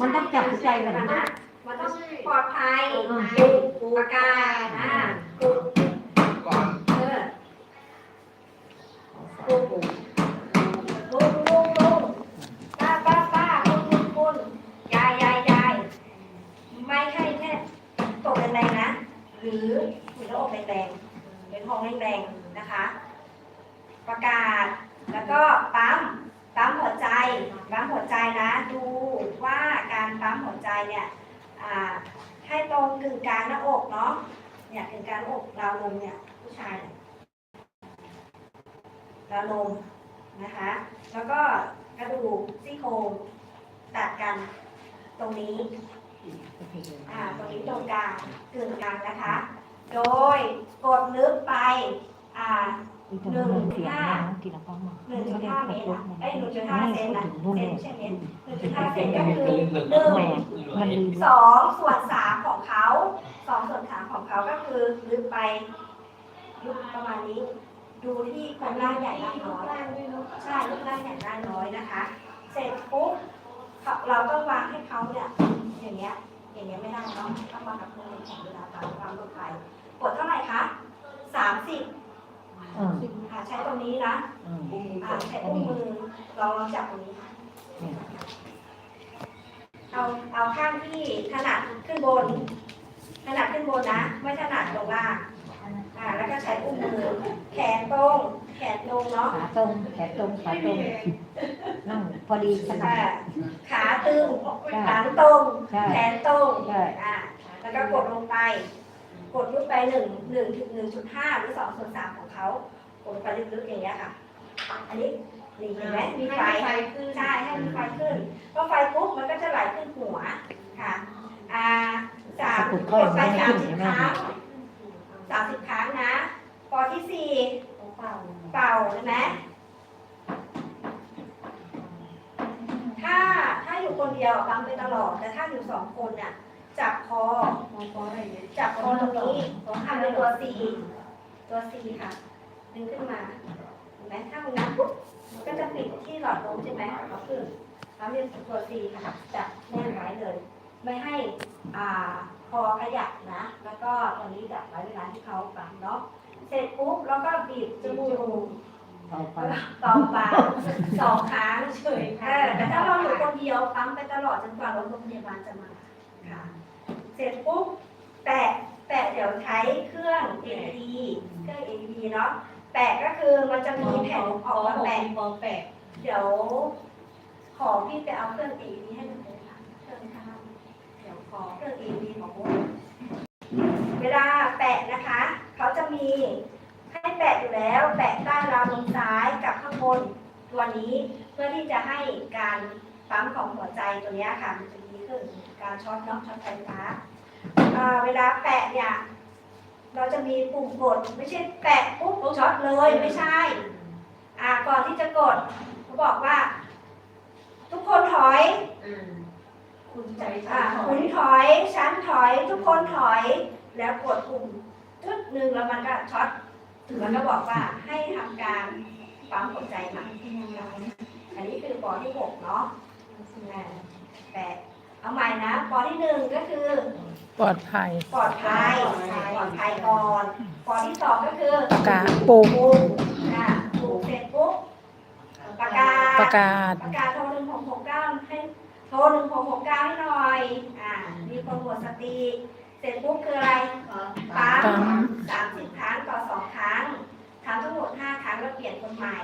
มันต้องจับใจกันนะ มันต้องปลอดภัยอืมปูปากกาอ่าปูก่อนเออปูปูลุงลุงลุงป้าป้าป้าคุณคุณคุณยายยายยายไม่ใช่แค่ตกแรงๆนะ หรือมีโรคแรงๆเป็นห้องแรงๆนะคะ ประกาศแล้วก็ปั๊มปั๊มหัวใจปั๊มหัวใจนะ ดูว่าการปั๊มหัวใจเนี่ยอ่าให้ตรง กลางหน้าอกเนาะ เนี่ยกึ่งกลางหน้าอกราวนมเนี่ยผู้ชายเนี่ยราวนมนะคะ แล้วก็กระดูกซี่โครงตัดกันตรงนี้อ่าตรงนี้ตรงกลางกึ่งกลางนะคะ โดยกดลึกไปอ่า หนึ่งเสียงนะทีละป้อมหนึ่งจุดห้าเมตรอะเอ้ยหนึ่งจุดห้าเซนนะนู่นเซเนี่นยใช่เมตรหนึ่งจุดห้าเซนก็คือหนึ่งหนึ่งแม่มันลืมสองส่วนสามของเขาสองส่วนสามของเขาก็คือลึกไปลึกประมาณนี้ ดูที่คนร่างใหญ่ร่างน้อยใช่รูปร่างใหญ่ร่างน้อยนะคะ เสร็จปุ๊บเขาเราต้องวางให้เขาเนี่ยอย่างเงี้ยอย่างเงี้ยไม่ได้เนาะต้องวางกับพื้นแข็งเวลาตามความลงไปกดเท่าไหร่คะสามสิบ อืมอ่าใช้ตรงนี้นะอืมอ่าใช้อุ้งมือลองลองจับตรงนี้ค่ะเอาเอาข้างที่ถนัดขึ้นบนถนัดขึ้นบนนะ ไม่ถนัดลงล่างอ่าแล้วก็ใช้อุ้งมือ แขนตรง แขนตรงเนาะ ขาตรงแขนตรงขาตรงนั่งพอดีขนาอ่าดขาตึงใช่หลังตรง ใช่แขนตรงใช่ อ่าแล้วก็กดลงไป กดลึกไปหนึ่งหนึ่งถึงหนึ่งจุดห้าหรือสองส่วนสามของเขากดลงไปลึกๆอย่างเงี้ยค่ะ อันนี้นี่เห็นไหมมีไฟขึ้นใช่ให้มีไฟขึ้นพอไฟปุ๊บมันก็จะไหลขึ้นหัวค่ะอ่าสามสุดกก้อยดไปไม่สาขึ้มนสิบใช่ไหมครั้งสามสิบครั้งนะปอที่สี่เป่าเป่าใช่ไหมถ้าถ้าอยู่คนเดียวฟังไปตลอด แต่ถ้าอยู่สองคนน่ะ จับคอจับคอตรงนี้ทำเป็นตัวซีตัวซีค่ะ ดึงขึ้นมาเห็นไหมถ้ามันงับปุ๊บมันก็จะปิดที่หลอดลมใช่ไหมเอาขึ้นแล้วเป็นตัวซีค่ะจับแน่นไว้เลย ไม่ให้อ่าคอขยับนะ แล้วก็ตรงนี้จับไว้เวลาที่เขาปั๊มเนาะเสร็จปุ๊บแล้วก็บีบจมูกต่อไปเป่าปากสองครั้งเฉยเออแต่ถ้าเราอยู่คนเดียวปั๊มไปตลอดจนกว่ารถโรงพยาบาลจะมาค่ะเส ร็จปุ๊บแปะแปะเดี๋ยวใช้เครื่อง AED เครื่อง AED เนาะแปะก็คือมันจะมีแผ่นออกมาแปะปอแปะเดี๋ยว ขอพี่ไปเอาเครื่อง AED ให้ดูเลยค่ะเครื่องข้างเดี๋ยวขอเครื่อง AED ของโบเวลาแปะนะคะ เขาจะมีให้แปะอยู่แล้ว แปะใต้ราวนมซ้ายกับข้างบนตัวนี้เพื่อที่จะให้การปั๊มของหัวใจตัวนี้ค่ะมันจะดีขึ้นการช็อตเนาะช็อตไฟฟ้า เวลาแปะเนี่ย เราจะมีปุ่มกด ไม่ใช่แปะปุ๊บช็อตเลยไม่ใช่ อ่าก่อนที่จะกดเขาบอกว่า ทุกคนถอยคุณใจอ่าคุณถอยฉันถอย ทุกคนถอย แล้วกดปุ่มทึกหนึ่งแล้วมันก็ช็อตแล้วก็บอกว่าให้ทำการปั๊มหัวใจใหม่อันนี้คือปอที่หกเนาะอ่าแปด เอาใหม่นะปอที่หนึ่งก็คือ ปลอดภัยปลอดภัยปลอดภัยก่อนปอที่สองก็คือประกาศปุ่มปุ่มอ่าปุ่มเสร็จปุ๊บประกาศประกาศประกาศโทรหนึ่งหกหกเก้าให้โทรหนึ่งหกหกเก้าให้หน่อยอ่ามีคนหมดสติเสร็จปุ๊บคืออะไรปั๊ปั๊มมสามสิบครั้งต่อสองครั้งทำทั้งหมดห้าครั้งแล้วเปลี่ยนคนใหม่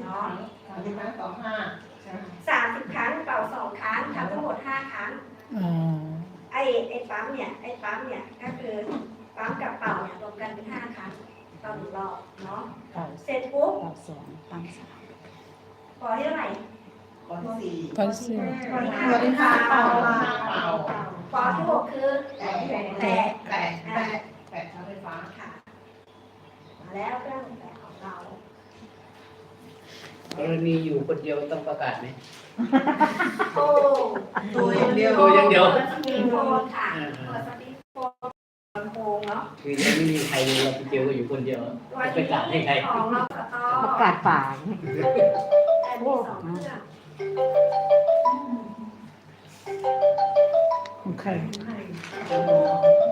เนาะสามสิบห้าสองห้า สามสิบครั้งเป่าสองครั้งทำทั้งหมดห้าครั้งอืมไอ้ไอ้ปั๊มเนี่ยไอ้ปั๊มเนี่ยก็คือปั๊มกับเป่าเนี่ยรวมกันเป็นห้าครั้งต่อหนึ่งรอบเนาะเป่าเสร็จปุ๊บเป่าสองปั๊มสามปอที่เท่าไหร่ก่อนสี่ก็ซื้อปอที่ตัวที่ห้าห้าเป่าเป่าปอที่หกคือแปะแตะแปะแปะแปะชาร์จไฟฟ้าค่ะมาแล้วเครื่องแปะของเรา กรณีอยู่คนเดียวต้องประกาศไหม โอ้ตัวอย่างเดียวตัวอย่างเดียวเปิดสปีดโฟนค่ะเปิดสปีดโฟนลำโพงเนาะคือยังไม่มีใครเลยเราไปเจอก็อยู่คนเดียววันจะประนี้กาศให้ใครของเราสตอประกาศป่าแต่มีสองเครื่องใคร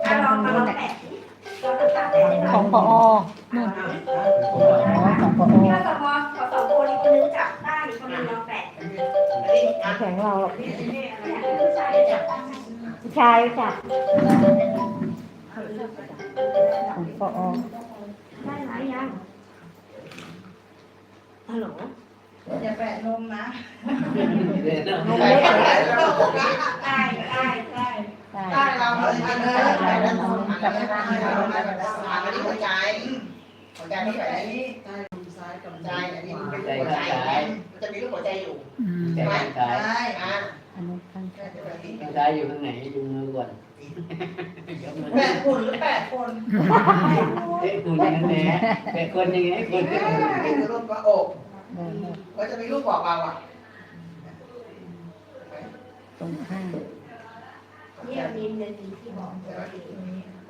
อะลองมาลองแปะสิลองตาแปะให้หน่ขออยงพอนู่นผมว่าอ๋อของพอที่ว่าสมอขอสองคนอีกคนนึงจับได้อีกคนนึงลอง แข็งเราหรอกเนี่ยผู้ชายจับได้ผู้ชายจ้ะของพอได้ไหมยังฮัลโหลอย่าแปะนมนะเดี๋ยวนะแปะแปะแล้วได้ได้ได้ใช่ได้เราเลยอันนี้แปะแล้วนมจับไม่ได้เราไม่แบบอ่านอันนี้หัวใจหัวใจนี่แปะอันนี้ใจ ซ้ายกับใจอันนี้เป็นหัวใจมันจะมีรูปหัวใจอยู่อืมแต่ใช่ไหมข้างซ้ายใช่อะอันนี้ข้างแปะแบบนี้ข้างซ้ายอยู่ข้างไหนดูมือก่อนยกมือแปะหุ่นหรือแปะคนเอ๊ะคุณยังไงแต่คนยังไงคนก็นี่คือรูปพระอกเดินก็จะมีรูปบอกเราอะตรงข้างนี่มันมีเนื้อที่บอก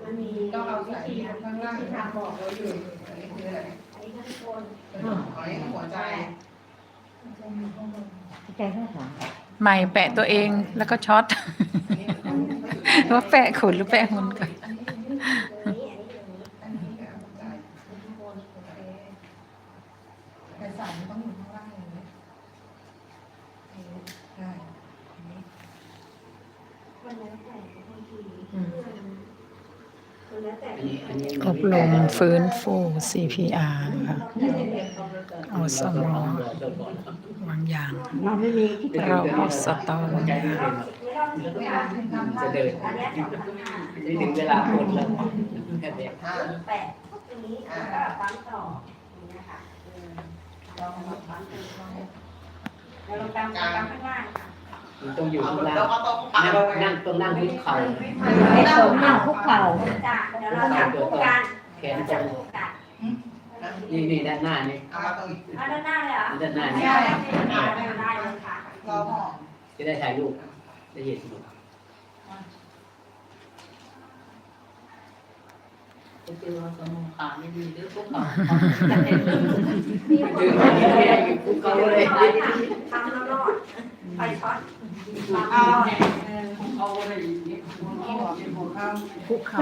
มันมีต้องเอาวิใส่ธีข้างล่างที่ทำบอกเราอยู่อันนี้คืออะไรอั นนี้ข้างบนอันนี้หัวใจผู้ชายข้างขวาใหม่แปะตัวเองแล้วก็ช็อตว่าแปะขนหรือแปะหุ่นก่อนอันนี้อันนี้อันนี้อันนี้คือหัวใจข้างบนโอเคแต่สายมันต้องอยู่ข้างล่างอย่างนี้ใช่มันแล้วแต่บางทีมันแล้วแต่ อันนี้อันนี้อบรมฟื้นฟู CPR นะคะอสมบางอย่างเราไม่มีที่เราอสตอหัวใจไม่เป็นเวลาสิบครั้งจะเดินอันเนี้ยสองพันห้านี่ถึงเวลาหมดแล้วแค่เด็กห้าแปะตรงนี้แล้วก็ปั๊มต่ออย่างเงี้ยค่ะเราปั๊มปั๊มแล้วเราปั๊มปั๊มข้างล่างค่ะ มันต้องอยู่ข้างล่างแล้วก็ต้องปักนั่งลงไปนั่งต้องนั่งคุกเข่าไม่ตรงนั่งคุกเข่าจ้ะเดี๋ยวเราจับคู่กันแขนตรจับงคู่กันนี่นี่ด้านหน้านี่เอามาตรงอีกเอาด้านหน้าเลยเหรอด้านหน้านี่ได้ได้เลยค่ะรอพ่อจะได้ถ่ายรูปได้เห็นหมด จะ เจอสมองขาไม่ดีหรือพวกเขามีคคืนอไม่ได้อยู่คุกเข่าเลยทำแล้วรอดไปช็อตเอาเขาอะไรอย่างนี้เขาบอกเป็นหัวข้าวคุกเข่า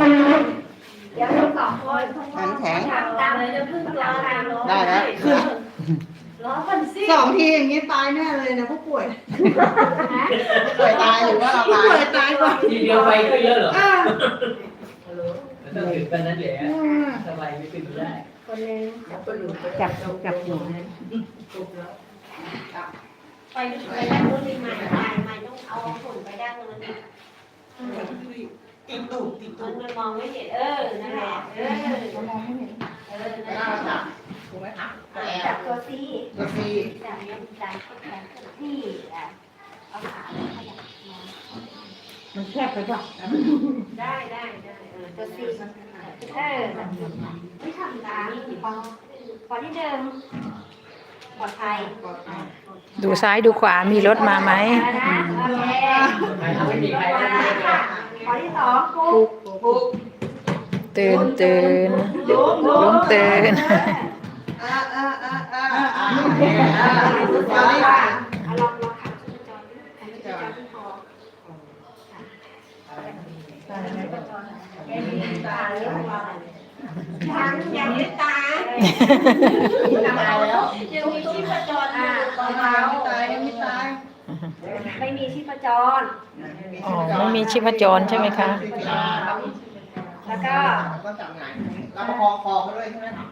เดี๋ยวเราสองคนหันแข็งทำตามเลยจะพึ่งรอตามรอได้แล้วล้อคนซิสองทีอย่างนี้ตายแน่เลยนะผู้ป่วยป่วยตายหรือว่าเราตายป่วยตายก่อนทีเดียวไปก็เยอะเหรอ ต้องถึงกันนั้นแหละสบายไม่ขึ้นได้คนหนึ่งจับจับหัวไปไปด้านนู้นดีใหม่ใหม่ใหม่ต้องเอาฝุ่นไปด้านนู้นดิติดตูดติดมัตูนดมันมองไม่เห็นเออนั่นแหละเออเรามองไม่เห็นเออนั่นหน้าแหละจับถูกไหมคะจับตัวซีตัวซีจับเนี้ยจับแขนที่อะเอาขาขยับมา มันแคบไปป่ะได้ได้ได้เออตัวซีเออไม่ทำตามพอพอที่เดิมปลอดภัยดูซ้ายดูขวามีรถมาไหมนะโอเคไม่มีใครมาค่ะขอที่สองกุ๊กปุ๊บตื่นตื่นลุงตื่นอ่าอ่าอ่าอ่าอ่า อ่า อ่า ลองลองขับชีพจรขับชีพจรที่คอตาเลี้ยวหัว ทางอย่ตายตายแล้วยังมีชีพจรอ่าตายไม่ตายยังไม่ตายไม่มีชีพจรอ๋อไม่มีชีพจรใช่ไหมคะ แล้วก็ก็จับหงายแล้วประคองคอเขาด้วยใช่ไหมคะ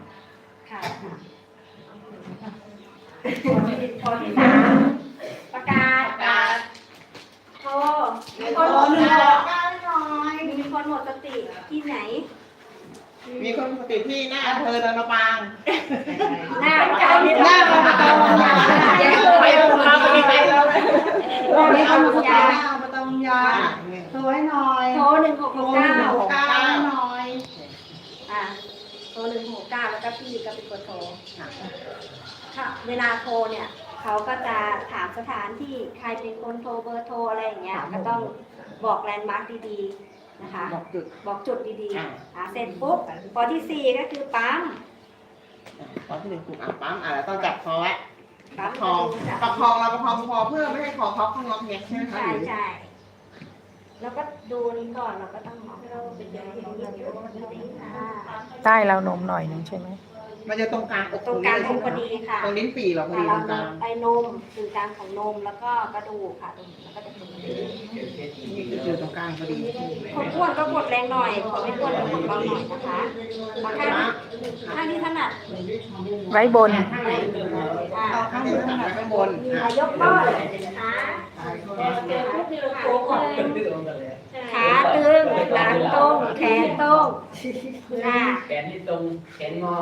ค่ะพอที่สามประกาศประกาศโทรมีคนหมดสติมีคนหมดสติที่ไหน มีคนติดที่หน้าอำเภอเนินมะปางหน้าประกาศหน้าอบตเดี๋ยวไปอบตไปไปแล้วเลยมีคนหมดสติอบตมุงยาโทรให้หน่อยโทรหนึ่งหกหกเก้างหกเก้าหน่อยอ่าโทรหนึ่งหกเก้าแล้วก็พี่ก็เป็นคนโทรค่ะเวลาโทรเนี่ยเขาก็จะถามสถานที่ใครเป็นคนโทรเบอร์โทรอะไรอย่างเงี้ยก็ต้องบอกแลนด์มาร์คดีๆ นะคะบอกจุด บอกจุดดีอ่าๆหาเสร็จปุ๊บพอที่สี่ก็คือปั๊มตอนที่หนึ่งกลุ่มอะปั๊มอะแล้วต้องจับคอไว้ปั๊มประคองประคองเราประคองคอเพื่อไม่ให้คอเขาข้างนอกเนี่ยใช่ไหมคะใช่หรือใช่แล้วก็ดูนี้ก่อนเราก็ต้องมองเราเป็นอย่างนี้อ่าใต้เรานมหน่อยหนึงใช่ไหม มันจะตรงกลางอกตรงกลางตรงพอดีค่ะ ตรงลิ้นปี่เราพอแต่ดีตเรารงกลางไอ้นมคือกลางของนมแล้วก็กระดูกค่ะตรงนี้แล้วก็จะตรงนี้นี่คืออยู่ตรงกลางพอดีคนอ้วนก็กดแรงหน่อยคนไม่อ้วนก็กดเบาหน่อยนะคะมาข้างข้างที่ถนัดไว้บนอ่าเอาข้างบนข้างบนอ่ายกก้อนขาขาตึงหลังตรงแขนตรงอ่าแขนนี่ตรงแขนงอ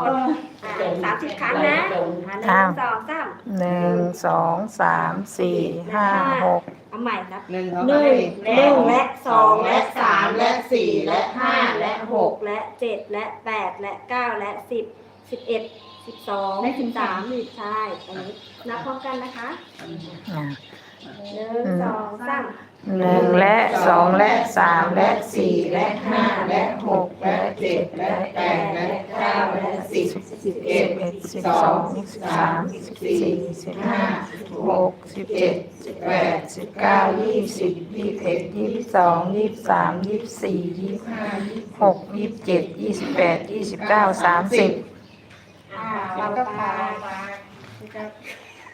สามสิบครั้งนะหนึ่งสองสามหนึ่งสองสามสี่ห้าหกเอาใหม่ครับหนึ่งหนึ่งหนึ่งและสองและสามและสี่และห้าห้าและและหหกกและเจ็ดและแปดและเก้าและสิบสิบเอ็ดสิบสองสิบสามใช่ตรงนี้นับพร้อมกันนะคะอะ หนึ่งสองสามหนึ่งและสองและสามและสี่และห้าและหกและเจ็ดและแปดและเก้าและสิบสิบเอ็ดสิบสองสิบสามสิบสี่สิบห้าหกสิบเจ็ดสิบแปดสิบเก้ายี่สิบยี่สิบเอ็ดยี่สิบสองยี่สิบสามยี่สิบสี่ยี่สิบห้ายี่สิบหกยี่สิบเจ็ดยี่สิบแปดยี่สิบเก้าสามสิบอ่าเราก็ปา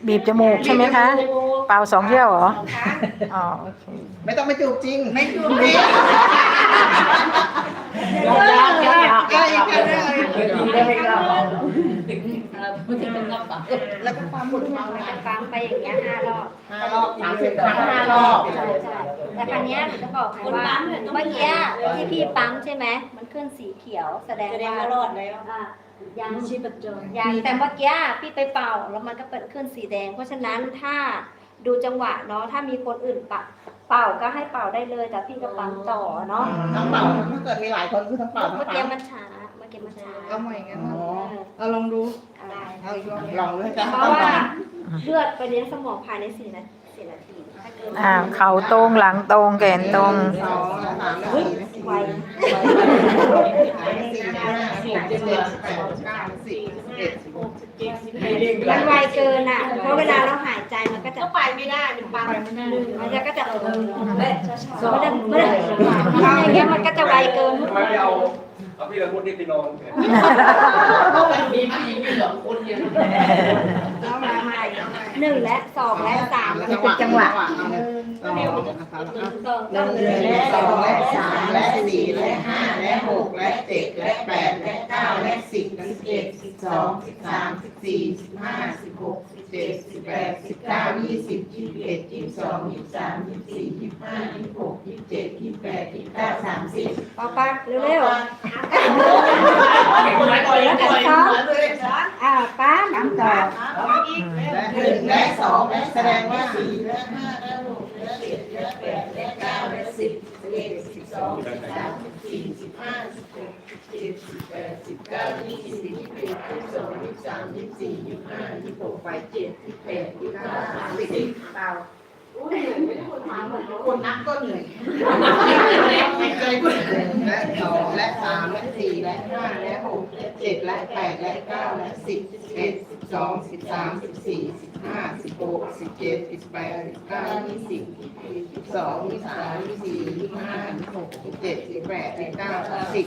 บีบจมูกใช่ไหมคะ เป่าสองเที่ยวเหรอ อ๋อโอเคไม่ต้องไปจูบจริงไม่จูบจริงยกยกยกยกได้อีกแล้วได้อีกดีได้ไหมครับแล้วก็ความหมุนเมาจะฟังไปอย่างเงี้ยห้ารอบห้ารอบสามสิบครั้งห้ารอบใช่ใช่แต่ครั้งนี้ยหนูจะบอกให้ว่าเมื่อกี้ที่พี่ปั๊มใช่ไหมมันขึ้นสีเขียวแสดงว่ารอดแล้ว ยังชีพจรยังแต่เมื่อกี้พี่ไปเป่าแล้วมันก็เปิดขึ้นสีแดง เพราะฉะนั้นถ้าดูจังหวะเนาะถ้ามีคนอื่นปะเป่าก็ให้เป่าได้เลยแต่พี่ก็ปั๊มต่อเนาะทั้งเป่าถ้าเกิดมีหลายคนคือทั้งเป่าทั้งเมื่อปั๊กี้มมันช้าเมื่อกี้มันช้าเอาใหม่กันเออเอาลองดูได้เอาอีกลองเลยจ้ะเพราะว่าเลือดไปเลี้ยงสมองภายในสี่นาทีสี่นาทีถ้าเกินอ่าเข่าตรงหลังตรงแขนตรงสองและสามและสี่และ ไวสี่และห้าและหกเจ็ดแปดเก้าสิบสิบเอ็ดสิบหกสิบเจ็ดสิบแปดมันไวเกินอะ เพราะเวลาเราหายใจมันก็จะไปไม่ได้เป็นปังมันจะก็จะเออสองมันมันอย่างเงี้ยมันก็จะไวเกินทำไมไม่เอาเอาพี่ละมุดนี่ไปนอนเนี่ยมีผู้หญิงมีสองคนเยอามาใหม่หนึ่งและสองและสามแล้วแล้วจังหวะเอาหเลยนึ่งเอาเลยสองหนึ่งและสองและสามและสี่และห้าและหกและเจ็ดและแปดและเก้าและสิบและสิบเอ็ดสิบสองสิบสามสิบสี่สิบห้าสิบหกสิบเจ็ดสิบแปดสิบเก้ายี่สิบยี่สิบเอ็ดยี่สิบสองยี่สิบสามยี่สิบสี่ยี่สิบห้ายี่สิบหกยี่สิบเจ็ดยี่สิบแปดยี่สิบเก้าสามสิบต่อไปเร็วๆ อ่าป้าน้ำต่อหนึ่งและสองและแสดงว่าสี่และห้าและหกและเจ็ดและแปดและเก้าและสิบสิบเอ็ดสิบสองสิบสามสิบสี่สิบห้าสิบหกสิบเจ็ดสิบแปดสิบเก้ายี่สิบยี่สิบเอ็ดยี่สิบสองยี่สิบสามยี่สิบสี่ยี่สิบห้ายี่สิบหกไปเจ็ดยี่สิบแปดยี่สิบเก้าสามสิบเปล่า คนนับก็เหนื่อยและสองและสามและสี่และห้าและหกและเจ็ดและแปดและเก้าและสิบสิบเอ็ดสิบสองสิบสามสิบสี่สิบห้าสิบหกสิบเจ็ดสิบแปดสิบเก้ายี่สิบยี่สิบสองยี่สิบสามยี่สิบสี่ยี่สิบห้ายี่สิบหกยี่สิบเจ็ดยี่สิบแปดยี่สิบเก้าสามสิบ